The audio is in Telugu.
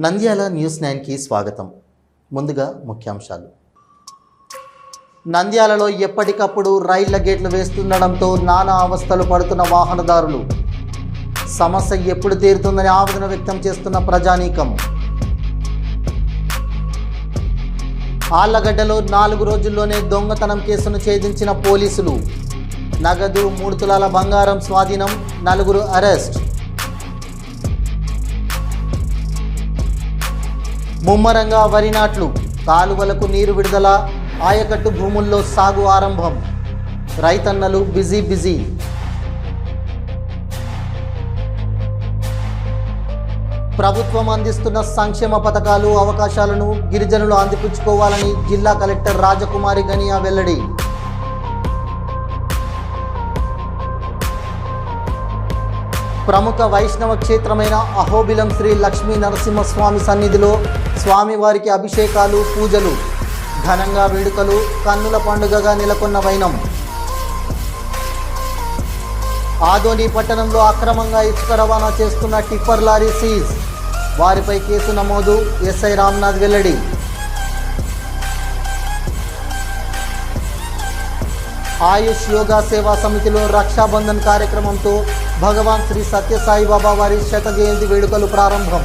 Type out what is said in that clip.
నంద్యాల న్యూస్ నైన్కి స్వాగతం. ముందుగా ముఖ్యాంశాలు. నంద్యాలలో ఎప్పటికప్పుడు రైళ్ళ గేట్లు వేస్తుండడంతో నానా అవస్థలు పడుతున్న వాహనదారులు. సమస్య ఎప్పుడు తీరుతుందని ఆవేదన వ్యక్తం చేస్తున్న ప్రజానీకం. ఆళ్ళగడ్డలో నాలుగు రోజుల్లోనే దొంగతనం కేసును ఛేదించిన పోలీసులు. నగదు మూడు తులాల బంగారం స్వాధీనం నలుగురు అరెస్ట్. ముమ్మరంగా వరి నాట్లు కాలువలకు నీరు విడుదల ఆయకట్టు భూముల్లో సాగు ఆరంభం. రైతన్నలు బిజీ బిజీ. ప్రభుత్వం అందిస్తున్న సంక్షేమ పథకాలు అవకాశాలను గిరిజనులు అందిపుచ్చుకోవాలని జిల్లా కలెక్టర్ రాజకుమారి గనియా వెల్లడి. ప్రముఖ వైష్ణవ క్షేత్రమైన అహోబిలం శ్రీ లక్ష్మీ నరసింహస్వామి సన్నిధిలో స్వామివారికి అభిషేకాలు పూజలు ఘనంగా వేడుకలు కన్నుల పండుగగా నెలకొన్న వైనం. ఆదోని పట్టణంలో అక్రమంగా ఇసుక రవాణా చేస్తున్న టిప్పర్ లారీ సీజ్. వారిపై కేసు నమోదు ఎస్ఐ రామ్నాథ్ వెల్లడి. ఆయుష్ యోగా సేవా సమితిలో రక్షాబంధన్ కార్యక్రమంతో భగవాన్ శ్రీ సత్యసాయి బాబా వారి శత జయంతి వేడుకలు ప్రారంభం.